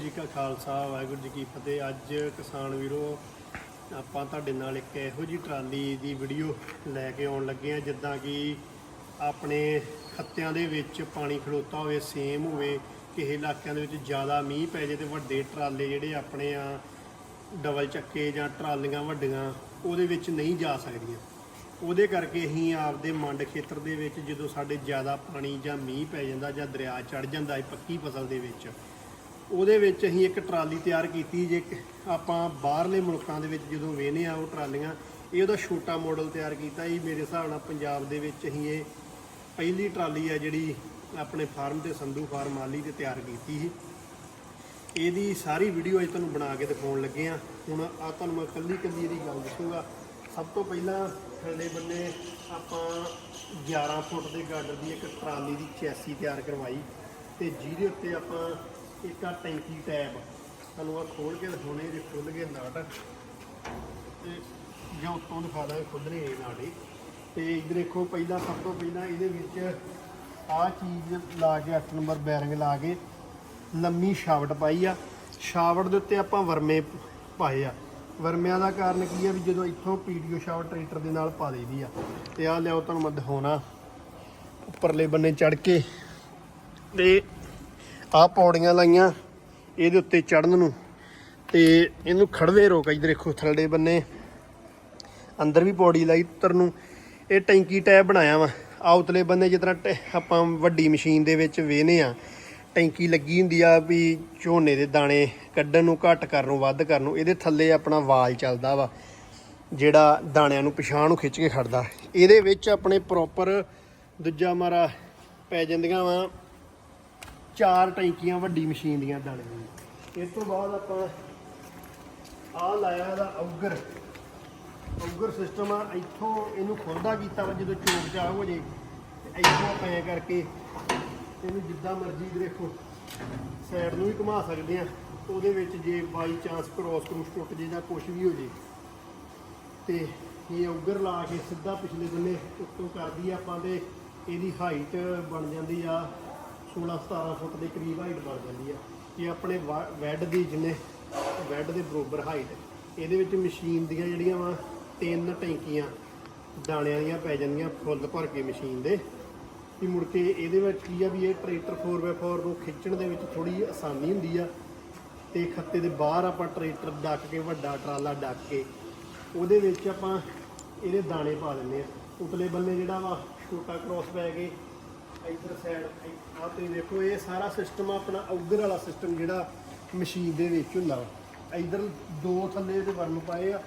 ਜੀ ਕਾ ਖਾਲਸਾ, ਵਾਹਿਗੁਰੂ ਜੀ ਕੀ ਫਤਿਹ। ਅੱਜ ਕਿਸਾਨ ਵੀਰੋ, ਆਪਾਂ ਤੁਹਾਡੇ ਨਾਲ ਇੱਕ ਇਹੋ ਜੀ ਟਰਾਲੀ ਦੀ ਵੀਡੀਓ ਲੈ ਕੇ ਆਉਣ ਲੱਗੇ ਆ ਜਿੱਦਾਂ ਕਿ ਆਪਣੇ ਖੱਤਿਆਂ ਦੇ ਵਿੱਚ ਪਾਣੀ ਖੜੋਤਾ ਹੋਵੇ ਸੇਮ ਹੋਵੇ, ਕਿਸੇ ਇਲਾਕਿਆਂ ਦੇ ਵਿੱਚ ਜ਼ਿਆਦਾ ਮੀਂਹ ਪੈ ਜੇ ਤੇ ਵੱਡੇ ਟਰਾਲੇ ਜਿਹੜੇ ਆਪਣੇ ਆ, ਡਬਲ ਚੱਕੇ ਜਾਂ ਟਰਾਲੀਆਂ ਵੱਡੀਆਂ, ਉਹਦੇ ਵਿੱਚ ਨਹੀਂ ਜਾ ਸਕਦੀਆਂ। ਉਹਦੇ ਕਰਕੇ ਅਸੀਂ ਆਪਦੇ ਮੰਡ ਖੇਤਰ ਦੇ ਵਿੱਚ ਜਦੋਂ ਸਾਡੇ ਜ਼ਿਆਦਾ ਪਾਣੀ ਜਾਂ ਮੀਂਹ ਪੈ ਜਾਂਦਾ ਜਾਂ ਦਰਿਆ ਚੜ ਜਾਂਦਾ ਹੈ, ਪੱਕੀ ਫਸਲ ਦੇ ਵਿੱਚ ਉਹਦੇ ਵਿੱਚ ਅਸੀਂ ਇੱਕ ਟਰਾਲੀ ਤਿਆਰ ਕੀਤੀ ਜੇ ਆਪਾਂ ਬਾਹਰਲੇ ਮੁਲਕਾਂ ਦੇ ਵਿੱਚ ਜਦੋਂ ਵੇਨੇ ਆ ਉਹ ਟਰਾਲੀਆਂ, ਇਹ ਉਹਦਾ ਛੋਟਾ ਮਾਡਲ ਤਿਆਰ ਕੀਤਾ ਇਹ ਮੇਰੇ ਹਿਸਾਬ ਨਾਲ ਪੰਜਾਬ ਦੇ ਵਿੱਚ ਅਸੀਂ ਇਹ ਪਹਿਲੀ ਟਰਾਲੀ ਆ ਜਿਹੜੀ ਆਪਣੇ ਫਾਰਮ ਤੇ ਸੰਧੂ ਫਾਰਮ ਮਾਲੀ ਤੇ ਤਿਆਰ ਕੀਤੀ ਸੀ। ਇਹਦੀ ਸਾਰੀ ਵੀਡੀਓ ਅੱਜ ਤੁਹਾਨੂੰ ਬਣਾ ਕੇ ਦਿਖਾਉਣ ਲੱਗੇ ਆ। ਹੁਣ ਆ ਤੁਹਾਨੂੰ ਮੈਂ ਕੱਲੀ ਕੱਲੀ ਇਹਦੀ ਗੱਲ ਦੱਸੂਗਾ। ਸਭ ਤੋਂ ਪਹਿਲਾਂ ਥੱਲੇ ਬੰਨੇ ਆਪਾਂ 11 ਫੁੱਟ ਦੇ ਗਾਡਰ ਦੀ ਇੱਕ ਟਰਾਲੀ ਦੀ ਚੈਸੀ ਤਿਆਰ ਕਰਵਾਈ ਤੇ ਜਿਹਦੇ ਉੱਤੇ ਆਪਾਂ ਇੱਕ ਆ ਟੈਂਕੀ ਟੈਬ ਤੁਹਾਨੂੰ ਆ ਖੋਲ ਕੇ ਦਿਖਾਉਣੇ, ਜੇ ਖੁੱਲ ਗਏ ਨਾਟ। ਤੇ ਜਾਂ ਉੱਤੋਂ ਦਿਖਾ ਦਾਂਗੇ ਖੁੱਲਣੇ ਇਹ ਨਾਟ। ਹੀ ਤੇ ਇੱਧਰ ਦੇਖੋ, ਪਹਿਲਾਂ ਸਭ ਤੋਂ ਪਹਿਲਾਂ ਇਹਦੇ ਵਿੱਚ ਆਹ ਚੀਜ਼ ਲਾ ਕੇ 8 ਨੰਬਰ ਬੈਰਿੰਗ ਲਾ ਕੇ ਲੰਮੀ ਸ਼ਾਵਟ ਪਾਈ ਆ। ਸ਼ਾਵਟ ਦੇ ਉੱਤੇ ਆਪਾਂ ਵਰਮੇ ਪਾਏ ਆ। ਵਰਮਿਆਂ ਦਾ ਕਾਰਨ ਕੀ ਆ ਵੀ ਜਦੋਂ ਇੱਥੋਂ ਪੀਡੀਓ ਸ਼ਾਵਟ ਟਰੈਕਟਰ ਦੇ ਨਾਲ ਪਾ ਦਈਦੀ ਆ। ਤੇ ਆ ਲਿਆਓ, ਤੁਹਾਨੂੰ ਮੈਂ ਦਿਖਾਉਣਾ। ਉੱਪਰਲੇ ਬੰਨੇ ਚੜ ਕੇ। ਤੇ ਆ ਪੌੜੀਆਂ ਲਾਈਆਂ, ਇਹਦੇ ਉੱਤੇ ਚੜਨ ਨੂੰ। ਤੇ ਇਹਨੂੰ ਖੜਵੇ ਰੋਕ ਇਧਰ, ਦੇਖੋ ਥੱਲੇ ਬੰਨੇ। ਅੰਦਰ ਵੀ ਪੌੜੀ ਲਾਈ ਉੱਤਰ ਨੂੰ। ਇਹ ਟੈਂਕੀ ਟੈਬ ਬਣਾਇਆ ਵਾ। ਆ ਉਤਲੇ ਬੰਨੇ ਜਿਸ ਤਰ੍ਹਾਂ ਟੈ- ਆਪਾਂ ਵੱਡੀ ਮਸ਼ੀਨ ਦੇ ਵਿੱਚ ਵੇਨੇ ਆ। ਟੈਂਕੀ ਲੱਗੀ ਹੁੰਦੀ ਆ ਵੀ ਝੋਨੇ ਦੇ ਦਾਣੇ ਕੱਢਣ ਨੂੰ, ਘੱਟ ਕਰਨ ਨੂੰ, ਵੱਧ ਕਰਨ ਨੂੰ, ਇਹਦੇ ਥੱਲੇ ਆਪਣਾ ਵਾਲ ਚੱਲਦਾ ਵਾ। ਜਿਹੜਾ ਦਾਣਿਆਂ ਨੂੰ ਪਿਛਾਂ ਨੂੰ ਖਿੱਚ ਕੇ ਖੜਦਾ ਇਹਦੇ ਵਿੱਚ ਆਪਣੇ ਪ੍ਰੋਪਰ ਦੂਜਾ ਮਾਰਾ ਪੈ ਜਾਂਦੀਆਂ ਵਾ। ਚਾਰ ਟੈਂਕੀਆਂ ਵੱਡੀ ਮਸ਼ੀਨ ਦੀਆਂ ਦਾਣੇ ਦੀਆਂ ਇਸ ਤੋਂ ਬਾਅਦ ਆਪਾਂ ਆਹ ਲਾਇਆ ਇਹਦਾ ਔਗਰ। ਔਗਰ ਸਿਸਟਮ ਆ, ਇੱਥੋਂ ਇਹਨੂੰ ਖੁੱਲਦਾ ਕੀਤਾ ਵਾ, ਜਦੋਂ ਚੋਕ ਚਾ ਹੋ ਜੇ, ਤੇ ਇੱਥੋਂ ਪੈ ਕਰਕੇ ਇਹਨੂੰ ਜਿੱਦਾਂ ਮਰਜ਼ੀ ਦੇਖੋ ਸਾਈਡ ਨੂੰ ਵੀ ਘੁਮਾ ਸਕਦੇ ਆ। ਉਹਦੇ ਵਿੱਚ ਜੇ ਬਾਈ ਚਾਂਸ ਕ੍ਰੋਸ ਕਰੂਸ ਟੁੱਟ ਜੇ ਜਾਂ ਕੁਝ ਵੀ ਹੋ ਜੇ। ਤੇ ਇਹ ਔਗਰ ਲਾ ਕੇ ਸਿੱਧਾ ਪਿਛਲੇ ਬੰਨੇ ਉੱਤੋਂ ਕਰਦੀ ਆਪਾਂ ਤੇ, ਇਹਦੀ ਹਾਈਟ ਬਣ ਜਾਂਦੀ ਆ 16 17 ਫੁੱਟ ਦੇ ਕਰੀਬ ਹਾਈਟ ਬਣ ਜਾਂਦੀ ਆ। ਇਹ ਆਪਣੇ ਵੈੱਡ ਦੀ ਜਿੰਨੇ ਵੈੱਡ ਦੇ ਬਰੋਬਰ ਹਾਈਟ ਇਹਦੇ ਵਿੱਚ ਮਸ਼ੀਨ ਦੀਆਂ ਜਿਹੜੀਆਂ ਵਾ, ਤਿੰਨ ਟੈਂਕੀਆਂ ਦਾਣਿਆਂ ਦੀਆਂ ਪੈ ਜਾਂਦੀਆਂ ਫੁੱਲ ਭਰ ਕੇ ਮਸ਼ੀਨ ਦੇ। ਵੀ ਮੁੜ ਕੇ ਇਹਦੇ ਵਿੱਚ ਕੀ ਆ ਵੀ ਇਹ ਟਰੈਕਟਰ 4x4 ਨੂੰ ਖਿੱਚਣ ਦੇ ਵਿੱਚ ਥੋੜੀ ਆਸਾਨੀ ਹੁੰਦੀ ਆ। ਤੇ ਖੱਤੇ ਦੇ ਬਾਹਰ ਆਪਾਂ ਟਰੈਕਟਰ ਡੱਕ ਕੇ, ਵੱਡਾ ਟਰਾਲਾ ਡੱਕ ਕੇ, ਉਹਦੇ ਵਿੱਚ ਆਪਾਂ ਇਹਦੇ ਦਾਣੇ ਪਾ ਦਿੰਦੇ ਆ। ਉਤਲੇ ਬੰਨੇ ਜਿਹੜਾ ਵਾ, ਛੋਟਾ ਕ੍ਰੋਸ ਪੈ ਕੇ ਇਧਰ ਸਾਈਡ ਆਹ ਤੁਸੀਂ ਦੇਖੋ, ਇਹ ਸਾਰਾ ਸਿਸਟਮ ਆਪਣਾ ਉਧਰ ਵਾਲਾ ਸਿਸਟਮ ਜਿਹੜਾ ਮਸ਼ੀਨ ਦੇ ਵਿੱਚ ਹੁੰਦਾ ਵਾ। ਇਧਰ ਦੋ ਥੱਲੇ ਦੇ ਵਰਮ ਪਾਏ ਆ।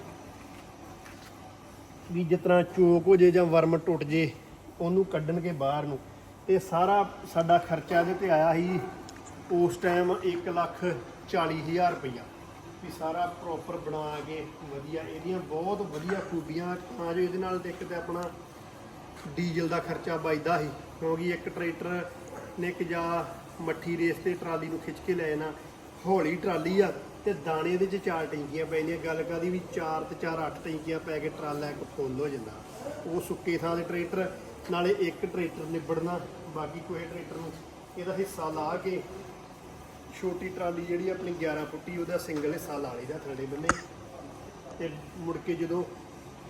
ਵੀ ਜਿਸ ਤਰ੍ਹਾਂ ਚੋਕ ਹੋ ਜੇ ਜਾਂ ਵਰਮ ਟੁੱਟ ਜੇ, ਉਹਨੂੰ ਕੱਢਣ ਕੇ ਬਾਹਰ ਨੂੰ। ਇਹ ਸਾਰਾ ਸਾਡਾ ਖਰਚਾ ਇਹਦੇ ਤੇ ਆਇਆ ਸੀ, ਉਸ ਟਾਈਮ 1 ਲੱਖ 40 ਹਜ਼ਾਰ ਰੁਪਈਆ। ਵੀ ਸਾਰਾ ਪ੍ਰੋਪਰ ਬਣਾ ਕੇ ਵਧੀਆ, ਇਹਦੀਆਂ ਬਹੁਤ ਵਧੀਆ ਖੂਬੀਆਂ, ਤਾਂ ਜੋ ਇਹਦੇ ਨਾਲ ਤੇ ਇੱਕ ਤੇ ਆਪਣਾ ਡੀਜ਼ਲ ਦਾ ਖਰਚਾ ਬਚਦਾ ਸੀ, ਕਿਉਂਕਿ ਇੱਕ ਟਰੈਕਟਰ ਨੇ ਇੱਕ ਜਾਂ ਮੱਠੀ ਰੇਸ ਤੇ ਟਰਾਲੀ ਨੂੰ ਖਿੱਚ ਕੇ ਲੈ ਜਾਣਾ। ਹੌਲੀ ਟਰਾਲੀ ਆ ਤੇ ਦਾਣੇ ਇਹਦੇ ਚ ਚਾਰ ਟੈਂਕੀਆਂ ਪੈਂਦੀਆਂ ਗੱਲ ਕਰਦੀ ਵੀ ਚਾਰ ਤੇ ਚਾਰ ਅੱਠ ਟੈਂਕੀਆਂ ਪੈ ਕੇ ਟਰਾਲਾ ਇੱਕ ਫੁੱਲ ਹੋ ਜਾਂਦਾ। ਉਹ ਸੁੱਕੇ ਥਾਂ ਦੇ ਟਰੈਕਟਰ, ਨਾਲੇ ਇੱਕ ਟਰੈਕਟਰ ਨਿਬੜਨਾ, ਬਾਕੀ ਕੋਈ ਟਰੈਕਟਰ ਨੂੰ ਇਹਦਾ ਹਿੱਸਾ ਲਾ ਕੇ ਛੋਟੀ ਟਰਾਲੀ ਜਿਹੜੀ ਆਪਣੀ 11 ਫੁੱਟੀ, ਉਹਦਾ ਸਿੰਗਲ ਹਿੱਸਾ ਲਾ ਲਈਦਾ ਥੜੇ ਬੰਨੇ। ਤੇ ਮੁੜ ਕੇ ਜਦੋਂ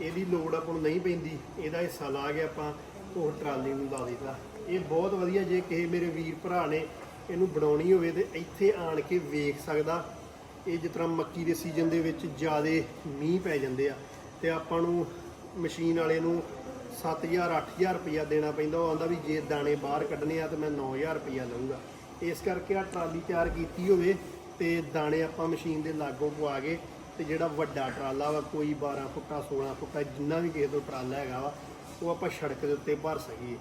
ਇਹਦੀ ਲੋਡ ਆਪਾਂ ਨੂੰ ਨਹੀਂ ਪੈਂਦੀ, ਇਹਦਾ ਹਿੱਸਾ ਲਾ ਕੇ ਆਪਾਂ ਉਹ ਟਰਾਲੀ ਨੂੰ ਲਾ ਦਿੱਤਾ ਇਹ ਬਹੁਤ ਵਧੀਆ ਜੇ ਕਿਸੇ ਮੇਰੇ ਵੀਰ ਭਰਾ ਨੇ ਇਹਨੂੰ ਬਣਾਉਣੀ ਹੋਵੇ ਤੇ ਇੱਥੇ ਆਣ ਕੇ ਵੇਖ ਸਕਦਾ। ਇਹ ਜਿਸ ਤਰ੍ਹਾਂ ਮੱਕੀ ਦੇ ਸੀਜ਼ਨ ਦੇ ਵਿੱਚ ਜ਼ਿਆਦਾ ਮੀਂਹ ਪੈ ਜਾਂਦੇ ਆ ਤੇ ਆਪਾਂ ਨੂੰ ਮਸ਼ੀਨ ਵਾਲੇ ਨੂੰ 7000 8000 ਰੁਪਇਆ ਦੇਣਾ ਪੈਂਦਾ। ਉਹ ਆਂਦਾ ਵੀ ਜੇ ਦਾਣੇ ਬਾਹਰ ਕੱਢਣੇ ਆ ਤਾਂ ਮੈਂ 9000 ਰੁਪਇਆ ਲਵਾਂਗਾ ਇਸ ਕਰਕੇ ਆ ਟਰਾਲੀ ਤਿਆਰ ਕੀਤੀ ਹੋਵੇ ਤੇ ਦਾਣੇ ਆਪਾਂ ਮਸ਼ੀਨ ਦੇ ਲਾਗੋਂ ਪਵਾ ਕੇ ਤੇ ਜਿਹੜਾ ਵੱਡਾ ਟਰਾਲਾ ਵਾ, ਕੋਈ 12 ਫੁੱਟਾ 16 ਫੁੱਟਾ, ਜਿੰਨਾ ਵੀ ਕਿਸੇ ਤੋਂ ਟਰਾਲਾ ਹੈਗਾ ਵਾ, ਉਹ ਆਪਾਂ ਸੜਕ ਦੇ ਉੱਤੇ ਭਰ ਸਕੀਏ।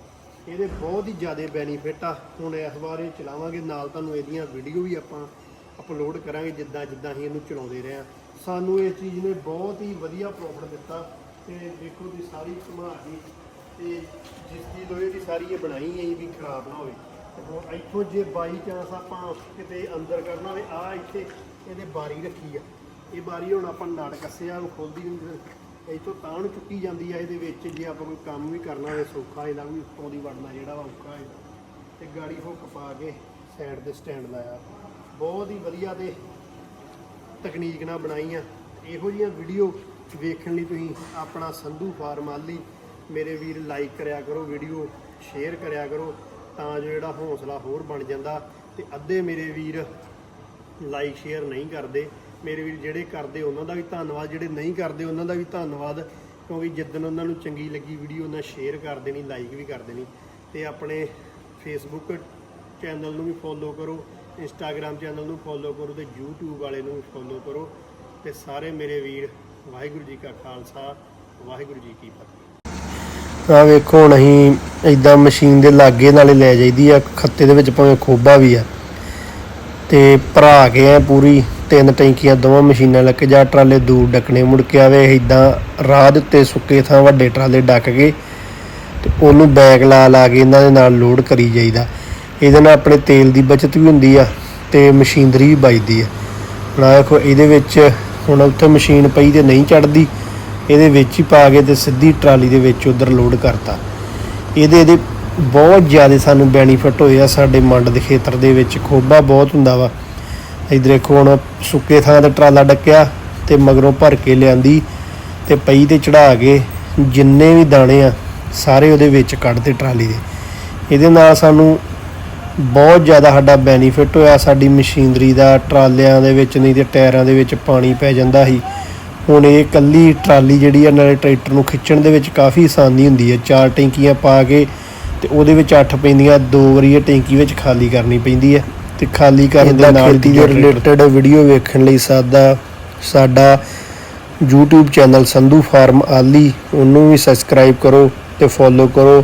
ਇਹਦੇ ਬਹੁਤ ਹੀ ਜ਼ਿਆਦਾ ਬੈਨੀਫਿਟ ਆ। ਹੁਣ ਇਸ ਵਾਰ ਇਹ ਚਲਾਵਾਂਗੇ, ਨਾਲ ਤੁਹਾਨੂੰ ਇਹਦੀਆਂ ਵੀਡੀਓ ਵੀ ਆਪਾਂ ਅਪਲੋਡ ਕਰਾਂਗੇ, ਜਿੱਦਾਂ ਜਿੱਦਾਂ ਅਸੀਂ ਇਹਨੂੰ ਚਲਾਉਂਦੇ ਰਹੇ ਹਾਂ। ਸਾਨੂੰ ਇਹ ਚੀਜ਼ ਨੇ ਬਹੁਤ ਹੀ ਵਧੀਆ ਪ੍ਰੋਫਿਟ ਦਿੱਤਾ ਤੇ ਦੇਖੋ ਦੀ ਸਾਰੀ ਸੰਭਾਲ ਦੀ ਤੇ ਜਿਸ ਦੀ ਲੋਹੇ ਦੀ ਸਾਰੀ ਇਹ ਬਣਾਈ ਹੈ ਵੀ ਖਰਾਬ ਨਾ ਹੋਵੇ। ਹੁਣ ਇੱਥੋਂ ਜੇ ਬਾਈ ਚਾਂਸ ਆਪਾਂ ਕਿਤੇ ਅੰਦਰ ਕਰਨਾ ਹੋਵੇ ਆ ਇੱਥੇ ਇਹਦੇ ਬਾਰੀ ਰੱਖੀ ਆ। ਇਹ ਬਾਰੀ ਹੁਣ ਆਪਾਂ ਨੜ ਕੱਸਿਆ ਉਹ ਖੋਲਦੀ ਹੁੰਦੀ ਇੱਥੋਂ ਤਾਂ ਨੂੰ ਚੁੱਕੀ ਜਾਂਦੀ ਆ ਇਹਦੇ ਵਿੱਚ, ਜੇ ਆਪਾਂ ਕੋਈ ਕੰਮ ਵੀ ਕਰਨਾ ਹੋਵੇ ਸੌਖਾ, ਇਹਦਾ ਵੀ ਉੱਤੋਂ ਦੀ ਵੜਨਾ ਜਿਹੜਾ ਵਾ ਔਖਾ ਹੈ ਤੇ ਗਾੜੀ ਹੁੱਕ ਪਾ ਕੇ ਸਾਈਡ ਦੇ ਸਟੈਂਡ ਲਾਇਆ। ਬਹੁਤ ਹੀ ਵਧੀਆ ਤੇ ਤਕਨੀਕ ਨਾਲ ਬਣਾਈ ਆ ਇਹੋ ਜਿਹੀਆਂ ਵੀਡੀਓ ਵੇਖਣ ਲਈ ਤੁਸੀਂ ਆਪਣਾ ਸੰਧੂ ਫਾਰਮ ਆਲੀ ਮੇਰੇ ਵੀਰ ਲਾਈਕ ਕਰਿਆ ਕਰੋ ਵੀਡੀਓ ਸ਼ੇਅਰ ਕਰਿਆ ਕਰੋ, ਤਾਂ ਜੋ ਜਿਹੜਾ ਹੌਸਲਾ ਹੋਰ ਬਣ ਜਾਂਦਾ। ਤੇ ਅੱਧੇ ਮੇਰੇ ਵੀਰ ਲਾਈਕ ਸ਼ੇਅਰ ਨਹੀਂ ਕਰਦੇ। ਮੇਰੇ ਵੀਰ ਜਿਹੜੇ ਕਰਦੇ, ਉਹਨਾਂ ਦਾ ਵੀ ਧੰਨਵਾਦ, ਜਿਹੜੇ ਨਹੀਂ ਕਰਦੇ, ਉਹਨਾਂ ਦਾ ਵੀ ਧੰਨਵਾਦ। ਕਿਉਂਕਿ ਜਿੱਦਣ ਉਹਨਾਂ ਨੂੰ ਚੰਗੀ ਲੱਗੀ ਵੀਡੀਓ, ਉਹਨਾਂ ਸ਼ੇਅਰ ਕਰ ਦੇਣੀ ਲਾਈਕ ਵੀ ਕਰ ਦੇਣੀ। ਤੇ ਆਪਣੇ ਫੇਸਬੁੱਕ ਚੈਨਲ ਨੂੰ ਵੀ ਫੋਲੋ ਕਰੋ ਇੰਸਟਾਗ੍ਰam ਚੈਨਲ ਨੂੰ ਫੋਲੋ ਕਰੋ, ਤੇ YouTube ਵਾਲੇ ਨੂੰ ਵੀ ਫੋਲੋ ਕਰੋ। ਤੇ ਸਾਰੇ ਮੇਰੇ ਵੀਰ, ਵਾਹਿਗੁਰੂ ਜੀ ਕਾ ਖਾਲਸਾ, ਵਾਹਿਗੁਰੂ ਜੀ ਕੀ ਫਤਿਹ। ਆ ਵੇਖੋ, ਹੁਣ ਅਸੀਂ ਇਦਾਂ ਮਸ਼ੀਨ ਦੇ ਲਾਗੇ ਨਾਲੇ ਲੈ ਜਾਈਦੀ ਆ, ਖੱਤੇ ਦੇ ਵਿੱਚ ਭਾਵੇਂ ਖੋਬਾ ਵੀ ਆ। ਤੇ ਭਰਾ ਕੇ ਆ ਪੂਰੀ, ਤਿੰਨ ਟੈਂਕੀਆਂ ਦੋਵਾਂ ਮਸ਼ੀਨਾਂ ਲੱਗ ਕੇ ਜਾ, ਟਰਾਲੇ ਦੂਰ ਡੱਕਣੇ, ਮੁੜ ਕੇ ਆਵੇ ਇਦਾਂ ਰਾਹ ਦੇ ਉੱਤੇ ਸੁੱਕੇ ਥਾਂ ਵੱਡੇ ਟਰਾਲੇ ਡੱਕ ਕੇ ਤੇ ਉਹਨੂੰ ਬੈਗ ਲਾ ਲਾ ਕੇ ਇਹਨਾਂ ਦੇ ਨਾਲ ਲੋਡ ਕਰੀ ਜਾਈਦਾ। ਇਹਦੇ ਨਾਲ ਆਪਣੇ ਤੇਲ ਦੀ ਬਚਤ ਵੀ ਹੁੰਦੀ ਆ ਤੇ ਮਸ਼ੀਨਰੀ ਵੀ ਬਚਦੀ ਆ। ਹੁਣ ਦੇਖੋ, ਇਹਦੇ ਵਿੱਚ ਹੁਣ ਉੱਥੇ ਮਸ਼ੀਨ ਪਈ ਤੇ ਨਹੀਂ ਚੜਦੀ, ਇਹਦੇ ਵਿੱਚ ਹੀ ਪਾ ਕੇ ਤੇ ਸਿੱਧੀ ਟਰਾਲੀ ਦੇ ਵਿੱਚ ਉਧਰ ਲੋਡ ਕਰਤਾ। ਇਹਦੇ ਇਹਦੇ ਬਹੁਤ ਜ਼ਿਆਦਾ ਸਾਨੂੰ ਬੈਨੀਫਿਟ ਹੋਏ ਆ ਸਾਡੇ ਮੰਡ ਦੇ ਖੇਤਰ ਦੇ ਵਿੱਚ, ਖੋਬਾ ਬਹੁਤ ਹੁੰਦਾ ਵਾ। ਇਧਰ ਦੇਖੋ ਹੁਣ ਸੁੱਕੇ ਥਾਂ ਤੇ ਟਰਾਲਾ ਡੱਕਿਆ ਤੇ ਮਗਰੋਂ ਭਰ ਕੇ ਲਿਆਂਦੀ ਤੇ ਪਈ ਤੇ ਚੜਾ ਕੇ ਜਿੰਨੇ ਵੀ ਦਾਣੇ ਆ, ਸਾਰੇ ਉਹਦੇ ਵਿੱਚ ਕੱਢਦੇ ਟਰਾਲੀ ਦੇ। ਇਹਦੇ ਨਾਲ ਸਾਨੂੰ ਬਹੁਤ ਜ਼ਿਆਦਾ ਸਾਡਾ ਬੈਨੀਫਿਟ ਹੋਇਆ, ਸਾਡੀ ਮਸ਼ੀਨਰੀ ਦਾ ਟਰਾਲਿਆਂ ਦੇ ਵਿੱਚ ਨਹੀਂ ਤੇ ਟਾਇਰਾਂ ਦੇ ਵਿੱਚ ਪਾਣੀ ਪੈ ਜਾਂਦਾ ਸੀ। ਹੁਣ ਇਹ ਕੱਲੀ ਟਰਾਲੀ ਜਿਹੜੀ ਆ, ਨਾਲੇ ਟਰੈਕਟਰ ਨੂੰ ਖਿੱਚਣ ਦੇ ਵਿੱਚ ਕਾਫੀ ਆਸਾਨੀ ਹੁੰਦੀ ਹੈ ਚਾਰ ਟੈਂਕੀਆਂ ਪਾ ਕੇ ਤੇ ਉਹਦੇ ਵਿੱਚ ਅੱਠ ਪੈਂਦੀਆਂ ਦੋ ਵਾਰੀ ਇਹ ਟੈਂਕੀ ਵਿੱਚ ਖਾਲੀ ਕਰਨੀ ਪੈਂਦੀ ਹੈ ਤੇ ਖਾਲੀ ਕਰਨ ਦੇ ਨਾਲ ਦੇ ਰਿਲੇਟਡ ਵੀਡੀਓ ਵੇਖਣ ਲਈ ਸਾਦਾ ਸਾਡਾ YouTube ਚੈਨਲ ਸੰਧੂ ਫਾਰਮ ਆਲੀ ਉਹਨੂੰ ਵੀ ਸਬਸਕ੍ਰਾਈਬ ਕਰੋ ਤੇ ਫੋਲੋ ਕਰੋ।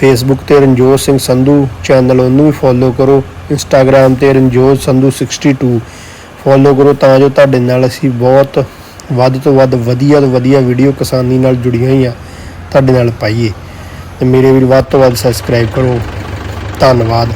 ਫੇਸਬੁੱਕ ਤੇ ਰਣਜੋਤ ਸਿੰਘ ਸੰਧੂ ਚੈਨਲ ਉਹਨੂੰ ਵੀ ਫੋਲੋ ਕਰੋ। ਇੰਸਟਾਗ੍ਰam ਤੇ ਰਣਜੋਤ ਸੰਧੂ 62 ਫੋਲੋ ਕਰੋ ਤਾਂ ਜੋ ਤੁਹਾਡੇ ਨਾਲ ਅਸੀਂ ਬਹੁਤ ਵੱਧ ਤੋਂ ਵੱਧ ਵਧੀਆ ਤੋਂ ਵਧੀਆ ਵੀਡੀਓ ਕਿਸਾਨੀ ਨਾਲ ਜੁੜੀਆਂ ਹੋਈਆਂ ਤੁਹਾਡੇ ਨਾਲ ਪਾਈਏ। ਤੇ ਮੇਰੇ ਵੀਰ ਵੱਧ ਤੋਂ ਵੱਧ ਸਬਸਕ੍ਰਾਈਬ ਕਰੋ। ਧੰਨਵਾਦ।